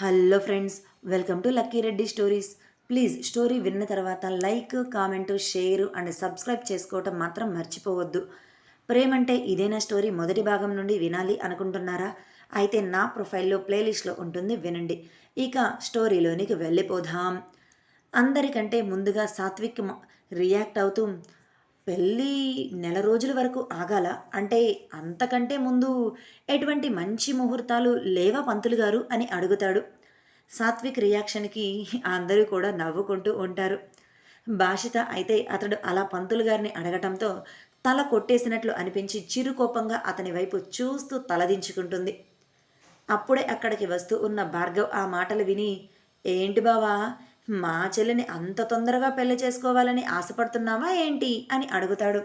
Hello friends welcome to Lucky Reddy stories. Please story విన్న తర్వాత like comment share and subscribe చేసుకోవటం మాత్రం మర్చిపోవద్దు. ప్రేమంటే ఇదేనా స్టోరీ మొదటి భాగం నుండి వినాలి అనుకుంటున్నారా? అయితే నా ప్రొఫైల్లో ప్లేలిస్ట్లో ఉంటుంది వినండి. ఇక స్టోరీలోనికి వెళ్ళిపోదాం. అందరికంటే ముందుగా సాత్విక్ రియాక్ట్ అవుతూ పెళ్ళి నెల రోజుల వరకు ఆగాల. అంటే అంతకంటే ముందు ఎటువంటి మంచి ముహూర్తాలు లేవా పంతులు గారు అని అడుగుతాడు. సాత్విక్ రియాక్షన్కి అందరూ కూడా నవ్వుకుంటూ ఉంటారు. భాషిత అయితే అతడు అలా పంతులు గారిని అడగటంతో తల కొట్టేసినట్లు అనిపించి చిరుకోపంగా అతని వైపు చూస్తూ తలదించుకుంటుంది. అప్పుడే అక్కడికి వస్తూ ఉన్న భార్గవ్ ఆ మాటలు విని ఏంటి బావా మా చెల్లిని అంత తొందరగా పెళ్ళి చేసుకోవాలని ఆశపడుతున్నావా ఏంటి? అని అడుగుతాడు.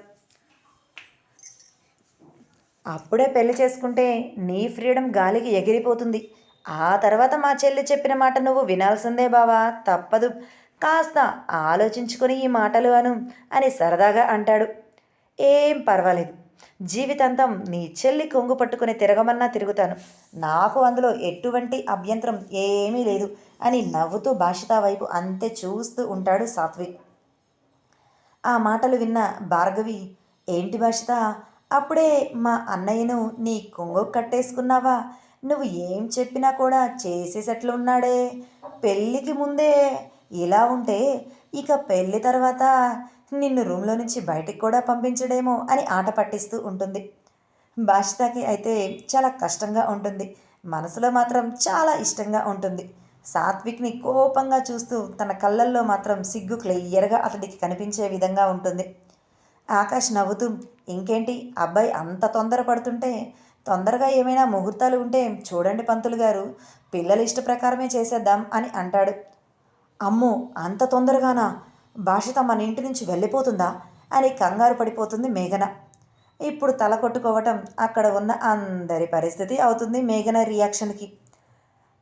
అప్పుడే పెళ్ళి చేసుకుంటే నీ ఫ్రీడమ్ గాలికి ఎగిరిపోతుంది. ఆ తర్వాత మా చెల్లి చెప్పిన మాట నువ్వు వినాల్సిందే బావా. తప్పదు. కాస్త ఆలోచించుకొని ఈ మాటలు అను అని సరదాగా అంటాడు. ఏం పర్వాలేదు. జీవితాంతం నీ చెల్లి కొంగు పట్టుకుని తిరగమన్నా తిరుగుతాను. నాకు అందులో ఎటువంటి అభ్యంతరం ఏమీ లేదు అని నవ్వుతూ భాషిత వైపు అంతే చూస్తూ ఉంటాడు సాత్విక్. ఆ మాటలు విన్న భార్గవి ఏంటి భాషిత అప్పుడే మా అన్నయ్యను నీ కొంగు కట్టేసుకున్నావా? నువ్వు ఏం చెప్పినా కూడా చేసేసట్లు ఉన్నాడే. పెళ్ళికి ముందే ఇలా ఉంటే ఇక పెళ్ళి తర్వాత నిన్ను రూమ్లో నుంచి బయటికి కూడా పంపించడేమో అని ఆట పట్టిస్తూ ఉంటుంది. భాషితకి అయితే చాలా కష్టంగా ఉంటుంది. మనసులో మాత్రం చాలా ఇష్టంగా ఉంటుంది. సాత్విక్ని కోపంగా చూస్తూ తన కళ్ళల్లో మాత్రం సిగ్గు క్లియర్గా అతడికి కనిపించే విధంగా ఉంటుంది. ఆకాష్ నవ్వుతూ ఇంకేంటి అబ్బాయి అంత తొందర పడుతుంటే తొందరగా ఏమైనా ముహూర్తాలు ఉంటే చూడండి పంతులు గారు పిల్లల ఇష్ట ప్రకారమే చేసేద్దాం అని అంటాడు. అమ్మో అంత తొందరగానా? భాషిత మన ఇంటి నుంచి వెళ్ళిపోతుందా? అని కంగారు పడిపోతుంది మేఘన. ఇప్పుడు తల కొట్టుకోవటం అక్కడ ఉన్న అందరి పరిస్థితి అవుతుంది మేఘన రియాక్షన్కి.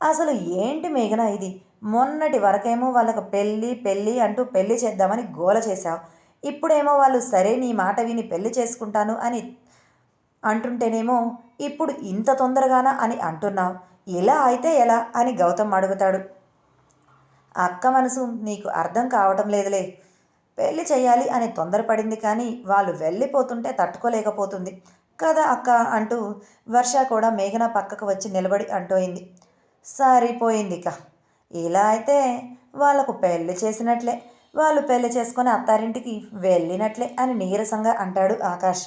అసలు ఏంటి మేఘన ఇది? మొన్నటి వరకేమో వాళ్ళకు పెళ్ళి పెళ్ళి అంటూ పెళ్ళి చేద్దామని గోల చేశావు. ఇప్పుడేమో వాళ్ళు సరే నీ మాట విని పెళ్ళి చేసుకుంటాను అని అంటుంటేనేమో ఇప్పుడు ఇంత తొందరగానా అని అంటున్నావు. ఎలా అయితే ఎలా? అని గౌతమ్ అడుగుతాడు. అక్క మనసు నీకు అర్థం కావటం లేదులే. పెళ్ళి చేయాలి అని తొందరపడింది కానీ వాళ్ళు వెళ్ళిపోతుంటే తట్టుకోలేకపోతుంది. కదా అక్క అంటూ వర్ష కూడా మేఘన పక్కకు వచ్చి నిలబడి అంటోయింది సరిపోయింది ఇక ఇలా అయితే వాళ్ళకు పెళ్ళి చేసినట్లే. వాళ్ళు పెళ్ళి చేసుకొని అత్తారింటికి వెళ్ళినట్లే అని నీరసంగా అంటాడు ఆకాష్.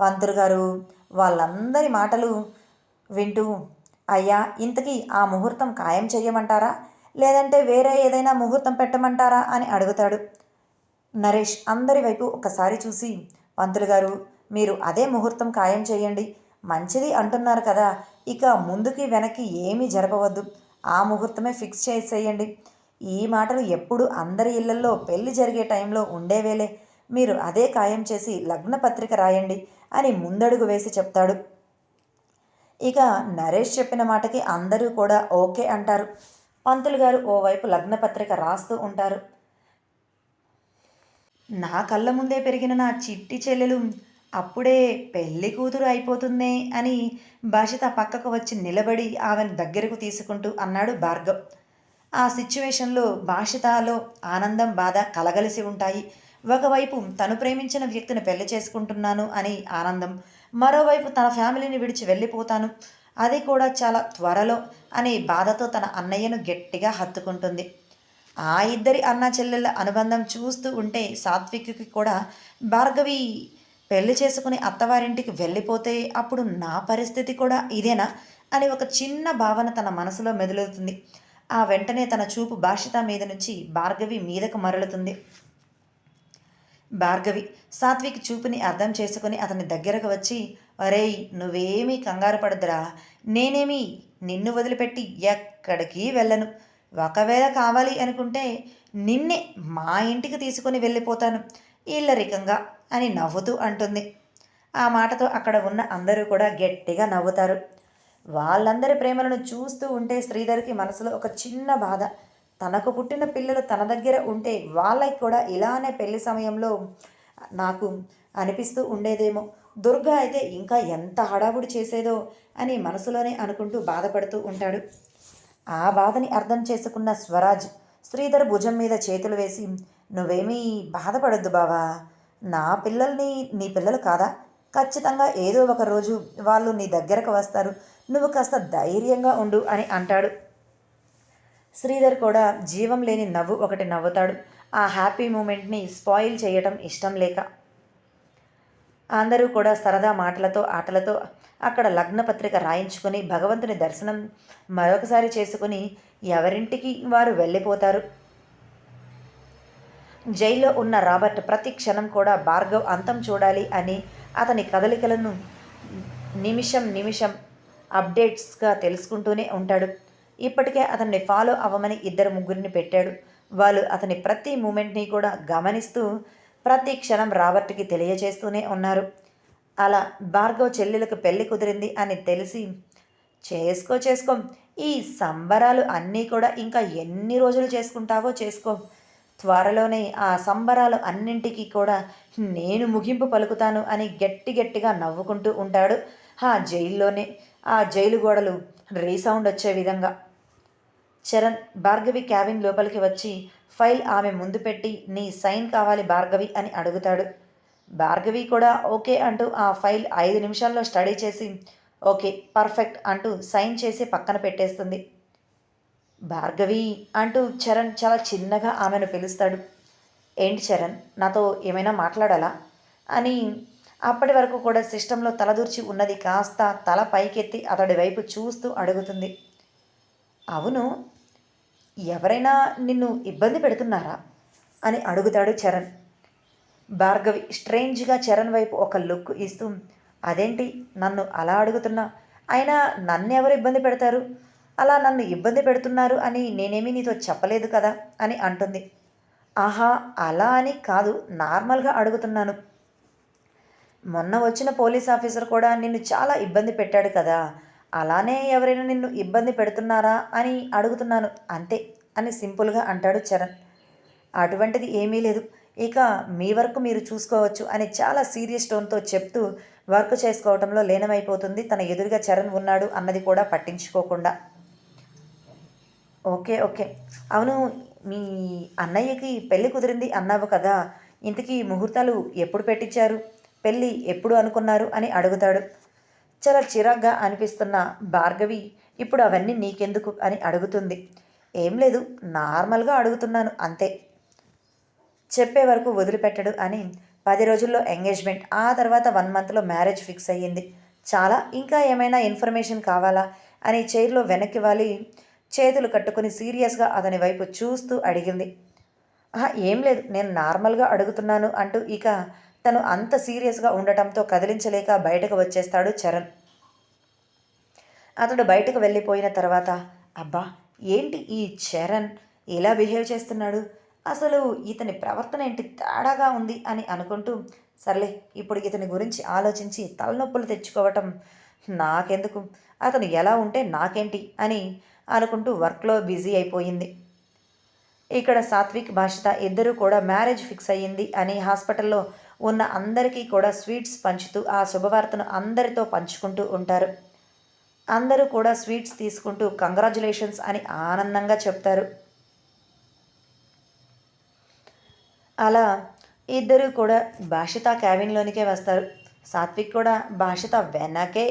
పంతులు గారు వాళ్ళందరి మాటలు వింటూ అయ్యా ఇంతకీ ఆ ముహూర్తం ఖాయం చెయ్యమంటారా? లేదంటే వేరే ఏదైనా ముహూర్తం పెట్టమంటారా అని అడుగుతాడు. నరేష్ అందరి వైపు ఒకసారి చూసి పంతులు గారు మీరు అదే ముహూర్తం ఖాయం చేయండి. మంచిది అంటున్నారు కదా. ఇక ముందుకి వెనక్కి ఏమీ జరపవద్దు. ఆ ముహూర్తమే ఫిక్స్ చేసేయండి. ఈ మాటలు ఎప్పుడు అందరి ఇళ్ళలో పెళ్ళి జరిగే టైంలో ఉండేవేలే మీరు అదే ఖాయం చేసి లగ్న పత్రిక రాయండి అని ముందడుగు వేసి చెప్తాడు. ఇక నరేష్ చెప్పిన మాటకి అందరూ కూడా ఓకే అంటారు. పంతులు గారు ఓవైపు లగ్నపత్రిక రాస్తూ ఉంటారు. నా కళ్ళ ముందే పెరిగిన నా చిట్టి చెల్లెలు అప్పుడే పెళ్ళి కూతురు అయిపోతుందే అని భాషిత పక్కకు వచ్చి నిలబడి ఆమెను దగ్గరకు తీసుకుంటూ అన్నాడు భార్గవ్. ఆ సిచ్యువేషన్లో భాషితలో ఆనందం బాధ కలగలిసి ఉంటాయి. ఒకవైపు తను ప్రేమించిన వ్యక్తిని పెళ్ళి చేసుకుంటున్నాను అని ఆనందం మరోవైపు తన ఫ్యామిలీని విడిచి వెళ్ళిపోతాను. అది కూడా చాలా త్వరలో అనే బాధతో తన అన్నయ్యను గట్టిగా హత్తుకుంటుంది. ఆ ఇద్దరి అన్న చెల్లెళ్ళ అనుబంధం చూస్తూ ఉంటే సాత్విక్కి కూడా భార్గవి పెళ్ళి చేసుకుని అత్తవారింటికి వెళ్ళిపోతే అప్పుడు నా పరిస్థితి కూడా ఇదేనా? అని ఒక చిన్న భావన తన మనసులో మెదులుతుంది. ఆ వెంటనే తన చూపు భాషిత మీద నుంచి భార్గవి మీదకు మరలుతుంది. భార్గవి సాత్విక్ చూపుని అర్థం చేసుకుని అతని దగ్గరకు వచ్చి అరేయ్ నువ్వేమీ కంగారు పడదురా నేనేమి నిన్ను వదిలిపెట్టి ఎక్కడికి వెళ్ళను. ఒకవేళ కావాలి అనుకుంటే నిన్నే మా ఇంటికి తీసుకొని వెళ్ళిపోతాను. ఇల్లరికంగా అని నవ్వుతూ అంటుంది. ఆ మాటతో అక్కడ ఉన్న అందరూ కూడా గట్టిగా నవ్వుతారు. వాళ్ళందరి ప్రేమలను చూస్తూ ఉంటే శ్రీధర్కి మనసులో ఒక చిన్న బాధ. తనకు పుట్టిన పిల్లలు తన దగ్గర ఉంటే వాళ్ళకి కూడా ఇలానే పెళ్ళి సమయంలో నాకు అనిపిస్తూ ఉండేదేమో. దుర్గ అయితే ఇంకా ఎంత హడావుడి చేసేదో అని మనసులోనే అనుకుంటూ బాధపడుతూ ఉంటాడు. ఆ బాధని అర్థం చేసుకున్న స్వరాజ్ శ్రీధర్ భుజం మీద చేతులు వేసి నువ్వేమీ బాధపడొద్దు బావా. నా పిల్లల్ని నీ పిల్లలు కాదా? ఖచ్చితంగా ఏదో ఒక రోజు వాళ్ళు నీ దగ్గరకు వస్తారు. నువ్వు కాస్త ధైర్యంగా ఉండు అని అంటాడు. శ్రీధర్ కూడా జీవం లేని నవ్వు ఒకటి నవ్వుతాడు. ఆ హ్యాపీ మూమెంట్ని స్పాయిల్ చేయటం ఇష్టం లేక. అందరూ కూడా సరదా మాటలతో ఆటలతో అక్కడ లగ్నపత్రిక రాయించుకుని రాయించుకొని భగవంతుని దర్శనం మరొకసారి చేసుకుని ఎవరింటికి వారు వెళ్ళిపోతారు? జైల్లో ఉన్న రాబర్ట్ ప్రతి క్షణం కూడా భార్గవ్ అంతం చూడాలి అని అతని కదలికలను నిమిషం నిమిషం అప్డేట్స్గా తెలుసుకుంటూనే ఉంటాడు. ఇప్పటికే అతన్ని ఫాలో అవ్వమని ఇద్దరు ముగ్గురిని పెట్టాడు. వాళ్ళు అతని ప్రతి మూమెంట్ని కూడా గమనిస్తూ ప్రతి క్షణం రాబర్ట్కి తెలియజేస్తూనే ఉన్నారు. అలా భార్గవ్ చెల్లెలకు పెళ్ళి కుదిరింది అని తెలిసి చేసుకో చేసుకో. ఈ సంబరాలు అన్నీ కూడా ఇంకా ఎన్ని రోజులు చేసుకుంటావో చేసుకో. త్వరలోనే ఆ సంబరాలు అన్నింటికీ కూడా నేను ముగింపు పలుకుతాను అని గట్టి గట్టిగా నవ్వుకుంటూ ఉంటాడు. ఆ జైల్లోనే ఆ జైలు గోడలు రీసౌండ్ వచ్చే విధంగా. చరణ్ భార్గవి క్యాబిన్ లోపలికి వచ్చి ఫైల్ ఆమె ముందు పెట్టి నీ సైన్ కావాలి భార్గవి అని అడుగుతాడు. భార్గవి కూడా ఓకే అంటూ ఆ ఫైల్ ఐదు నిమిషాల్లో స్టడీ చేసి ఓకే పర్ఫెక్ట్ అంటూ సైన్ చేసి పక్కన పెట్టేస్తుంది. భార్గవి అంటూ చరణ్ చాలా చిన్నగా ఆమెను పిలుస్తాడు. ఏంటి చరణ్ నాతో ఏమైనా మాట్లాడాలా? అని అప్పటి వరకు కూడా సిస్టంలో తలదూర్చి ఉన్నది కాస్త తల పైకెత్తి అతడి వైపు చూస్తూ అడుగుతుంది. అవును. ఎవరైనా నిన్ను ఇబ్బంది పెడుతున్నారా? అని అడుగుతాడు చరణ్. భార్గవి స్ట్రేంజ్గా చరణ్ వైపు ఒక లుక్ ఇస్తూ అదేంటి నన్ను అలా అడుగుతున్నా? అయినా నన్ను ఎవరు ఇబ్బంది పెడతారు? అలా నన్ను ఇబ్బంది పెడుతున్నారు అని నేనేమీ నీతో చెప్పలేదు కదా? అని అంటుంది. ఆహా అలా అని కాదు నార్మల్గా అడుగుతున్నాను. మొన్న వచ్చిన పోలీస్ ఆఫీసర్ కూడా నిన్ను చాలా ఇబ్బంది పెట్టాడు కదా. అలానే ఎవరైనా నిన్ను ఇబ్బంది పెడుతున్నారా అని అడుగుతున్నాను అంతే అని సింపుల్గా అంటాడు చరణ్. అటువంటిది ఏమీ లేదు. ఇక మీ వర్క్ మీరు చూసుకోవచ్చు అని చాలా సీరియస్ టోన్తో చెప్తూ వర్క్ చేసుకోవడంలో లీనమైపోతుంది. తన ఎదురుగా చరణ్ ఉన్నాడు అన్నది కూడా పట్టించుకోకుండా. Okay okay. అవును మీ అన్నయ్యకి పెళ్ళి కుదిరింది అన్నావు కదా. ఇంతకీ ముహూర్తాలు ఎప్పుడు పెట్టించారు? పెళ్ళి ఎప్పుడు అనుకున్నారు? అని అడుగుతాడు. చాలా చిరాగ్గా అనిపిస్తున్న భార్గవి ఇప్పుడు అవన్నీ నీకెందుకు అని అడుగుతుంది. ఏం లేదు నార్మల్గా అడుగుతున్నాను అంతే. చెప్పే వరకు వదిలిపెట్టడు అని పది రోజుల్లో ఎంగేజ్మెంట్ ఆ తర్వాత వన్ మంత్లో మ్యారేజ్ ఫిక్స్ అయ్యింది. చాలా ఇంకా ఏమైనా ఇన్ఫర్మేషన్ కావాలా అని చైర్లో వెనక్కి వాలి చేతులు కట్టుకుని సీరియస్గా అతని వైపు చూస్తూ అడిగింది. "ఆహా, ఏం లేదు నేను నార్మల్గా అడుగుతున్నాను అంటూ ఇక తను అంత సీరియస్గా ఉండటంతో కదిలించలేక బయటకు వచ్చేస్తాడు చరణ్. అతడు బయటకు వెళ్ళిపోయిన తర్వాత అబ్బా ఏంటి ఈ చరణ్? ఇలా బిహేవ్ చేస్తున్నాడు? అసలు ఇతని ప్రవర్తన ఏంటి తేడాగా ఉంది? అని అనుకుంటూ సర్లే ఇప్పుడు ఇతని గురించి ఆలోచించి తలనొప్పులు తెచ్చుకోవటం నాకెందుకు? అతను ఎలా ఉంటే నాకేంటి? అని అనుకుంటూ వర్క్లో బిజీ అయిపోయింది. ఇక్కడ సాత్విక్ భాషిత ఇద్దరూ కూడా మ్యారేజ్ ఫిక్స్ అయ్యింది అని హాస్పిటల్లో ఉన్న అందరికీ కూడా స్వీట్స్ పంచుతూ ఆ శుభవార్తను అందరితో పంచుకుంటూ ఉంటారు. అందరూ కూడా స్వీట్స్ తీసుకుంటూ కంగ్రాచులేషన్స్ అని ఆనందంగా చెప్తారు. అలా ఇద్దరు కూడా భాషిత క్యాబిన్లోనికే వస్తారు. సాత్విక్ కూడా భాషిత వెనకే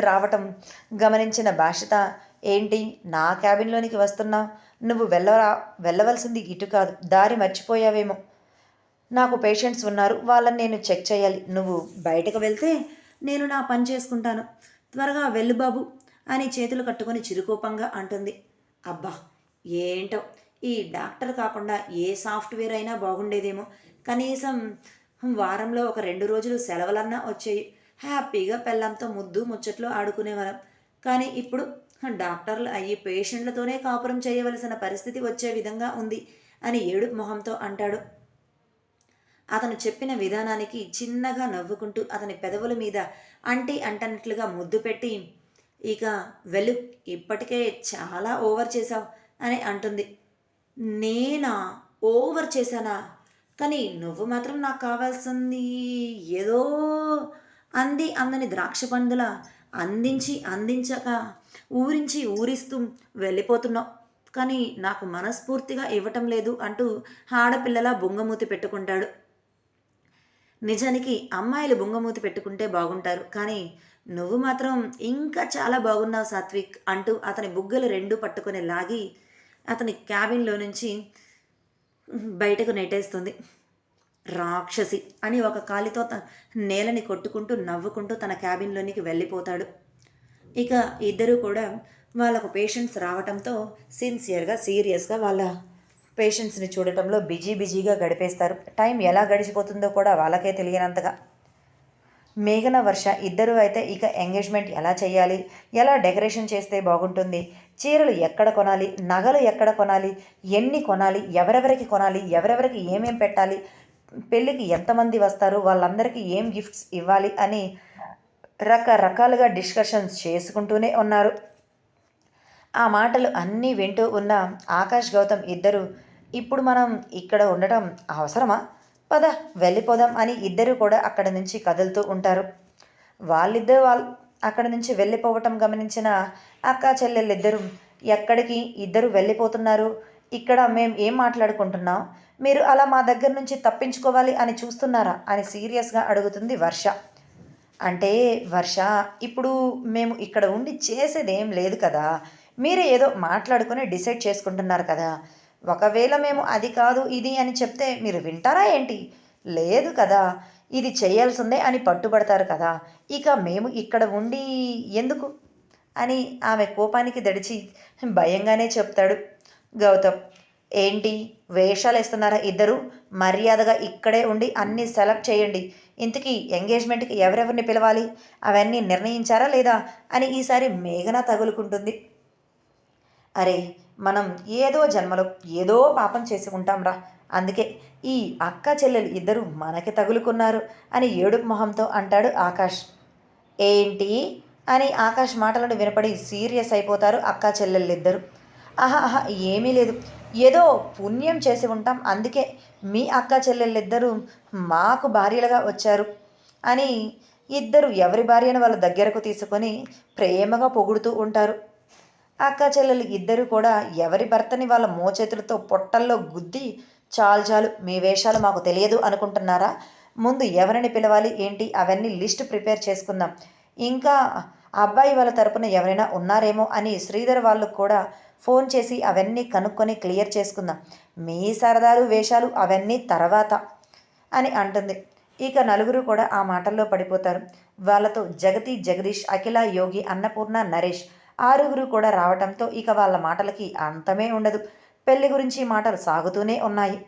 రావటం. గమనించిన భాషిత ఏంటి నా క్యాబిన్లోనికి వస్తున్నావు? నువ్వు వెళ్ళరా వెళ్ళవలసింది ఇటు కాదు. దారి మర్చిపోయావేమో. నాకు పేషెంట్స్ ఉన్నారు వాళ్ళని నేను చెక్ చేయాలి. నువ్వు బయటకు వెళ్తే నేను నా పని చేసుకుంటాను. త్వరగా వెళ్ళు బాబు అని చేతులు కట్టుకొని చిరుకోపంగా అంటుంది. అబ్బా ఏంటో? ఈ డాక్టర్ కాకుండా ఏ సాఫ్ట్వేర్ అయినా బాగుండేదేమో. కనీసం వారంలో ఒక రెండు రోజులు సెలవులన్నా వచ్చాయి. హ్యాపీగా పెళ్ళంతో ముద్దు ముచ్చట్లు ఆడుకునేవాళ్ళం. కానీ ఇప్పుడు డాక్టర్లు అయ్యి పేషెంట్లతోనే కాపురం చేయవలసిన పరిస్థితి వచ్చే విధంగా ఉంది అని ఏడుపు మొహంతో అంటాడు. అతను చెప్పిన విధానానికి చిన్నగా నవ్వుకుంటూ అతని పెదవుల మీద అంటి అంటనట్లుగా ముద్దు పెట్టి ఇక వెలు ఇప్పటికే చాలా ఓవర్ చేశావు అని అంటుంది. నేనా? ఓవర్ చేశానా? కానీ నువ్వు మాత్రం నాకు కావాల్సింది ఏదో అంది అందని ద్రాక్ష పండుల అందించి అందించక ఊరించి ఊరిస్తూ వెళ్ళిపోతున్నావు. కానీ నాకు మనస్ఫూర్తిగా ఇవ్వటం లేదు అంటూ ఆడపిల్లలా బొంగమూతి పెట్టుకుంటాడు. నిజానికి అమ్మాయిలు బొంగమూతి పెట్టుకుంటే బాగుంటారు. కానీ నువ్వు మాత్రం ఇంకా చాలా బాగున్నావు సాత్విక్ అంటూ అతని బుగ్గలు రెండు పట్టుకొని లాగి అతని క్యాబిన్లో నుంచి బయటకు నెట్టేస్తుంది. రాక్షసి అని ఒక కాలితో నేలని కొట్టుకుంటూ నవ్వుకుంటూ తన క్యాబిన్లోనికి వెళ్ళిపోతాడు. ఇక ఇద్దరూ కూడా వాళ్ళకు పేషెంట్స్ రావటంతో సిన్సియర్గా సీరియస్గా వాళ్ళ పేషెంట్స్ని చూడటంలో బిజీ బిజీగా గడిపేస్తారు. టైం ఎలా గడిచిపోతుందో కూడా వాళ్ళకే తెలియనంతగా. మేఘన వర్ష ఇద్దరు అయితే ఇక ఎంగేజ్మెంట్ ఎలా చేయాలి? ఎలా డెకరేషన్ చేస్తే బాగుంటుంది? చీరలు ఎక్కడ కొనాలి? నగలు ఎక్కడ కొనాలి? ఎన్ని కొనాలి? ఎవరెవరికి కొనాలి? ఎవరెవరికి ఏమేం పెట్టాలి? పెళ్ళికి ఎంతమంది వస్తారు? వాళ్ళందరికీ ఏం గిఫ్ట్స్ ఇవ్వాలి? అని రకరకాలుగా డిస్కషన్స్ చేసుకుంటూనే ఉన్నారు. ఆ మాటలు అన్నీ వింటూ ఉన్న ఆకాష్ గౌతమ్ ఇద్దరు ఇప్పుడు మనం ఇక్కడ ఉండటం అవసరమా? పద వెళ్ళిపోదాం అని ఇద్దరు కూడా అక్కడ నుంచి కదులుతూ ఉంటారు. వాళ్ళిద్దరు వాళ్ళ అక్కడ నుంచి వెళ్ళిపోవటం గమనించిన అక్క చెల్లెళ్ళిద్దరూ ఎక్కడికి ఇద్దరు వెళ్ళిపోతున్నారు? ఇక్కడ మేము ఏం మాట్లాడుకుంటున్నాం? మీరు అలా మా దగ్గర నుంచి తప్పించుకోవాలి అని చూస్తున్నారా? అని సీరియస్గా అడుగుతుంది వర్ష. అంటే వర్ష ఇప్పుడు మేము ఇక్కడ ఉండి చేసేది ఏం లేదు కదా. మీరే ఏదో మాట్లాడుకొని డిసైడ్ చేసుకుంటున్నారు కదా. ఒకవేళ మేము అది కాదు ఇది అని చెప్తే మీరు వింటారా ఏంటి? లేదు కదా. ఇది చేయాల్సిందే అని పట్టుబడతారు కదా. ఇక మేము ఇక్కడ ఉండి ఎందుకు? అని ఆమె కోపానికి దడిచి భయంగానే చెప్తాడు గౌతమ్. ఏంటి? వేషాలు ఇస్తున్నారా ఇద్దరు? మర్యాదగా ఇక్కడే ఉండి అన్నీ సెలెక్ట్ చేయండి. ఇంతకీ ఎంగేజ్మెంట్కి ఎవరెవరిని పిలవాలి? అవన్నీ నిర్ణయించారా లేదా? అని ఈసారి మేఘన తగులుకుంటుంది. అరే మనం ఏదో జన్మలో ఏదో పాపం చేసి ఉంటాంరా అందుకే ఈ అక్క చెల్లెలు ఇద్దరు మనకి తగులుకున్నారు అని ఏడుపు మొహంతో అంటాడు ఆకాష్. ఏంటి? అని ఆకాష్ మాటలను వినపడి సీరియస్ అయిపోతారు అక్క చెల్లెళ్ళిద్దరు. ఆహా ఆహా ఏమీ లేదు. ఏదో పుణ్యం చేసి ఉంటాం అందుకే మీ అక్క చెల్లెళ్ళిద్దరూ మాకు భార్యలుగా వచ్చారు అని ఇద్దరు ఎవరి భార్యను వాళ్ళ దగ్గరకు తీసుకొని ప్రేమగా పొగుడుతూ ఉంటారు. అక్క చెల్లెలు ఇద్దరు కూడా ఎవరి భర్తని వాళ్ళ మోచేతులతో పొట్టల్లో గుద్ది చాలు చాలు మీ వేషాలు మాకు తెలియదు అనుకుంటున్నారా? ముందు ఎవరిని పిలవాలి ఏంటి? అవన్నీ లిస్ట్ ప్రిపేర్ చేసుకుందాం. ఇంకా అబ్బాయి వాళ్ళ తరపున ఎవరైనా ఉన్నారేమో అని శ్రీధర్ వాళ్ళు కూడా ఫోన్ చేసి అవన్నీ కనుక్కొని క్లియర్ చేసుకుందాం. మీ సరదాలు వేషాలు అవన్నీ తర్వాత అని అంటుంది. ఇక నలుగురు కూడా ఆ మాటల్లో పడిపోతారు. వాళ్ళతో జగతి జగదీష్ అఖిల యోగి అన్నపూర్ణ నరేష్ ఆరుగురు కూడా రావటంతో ఇక వాళ్ళ మాటలకి అంతమే ఉండదు. పెళ్ళి గురించి మాటలు సాగుతూనే ఉన్నాయి.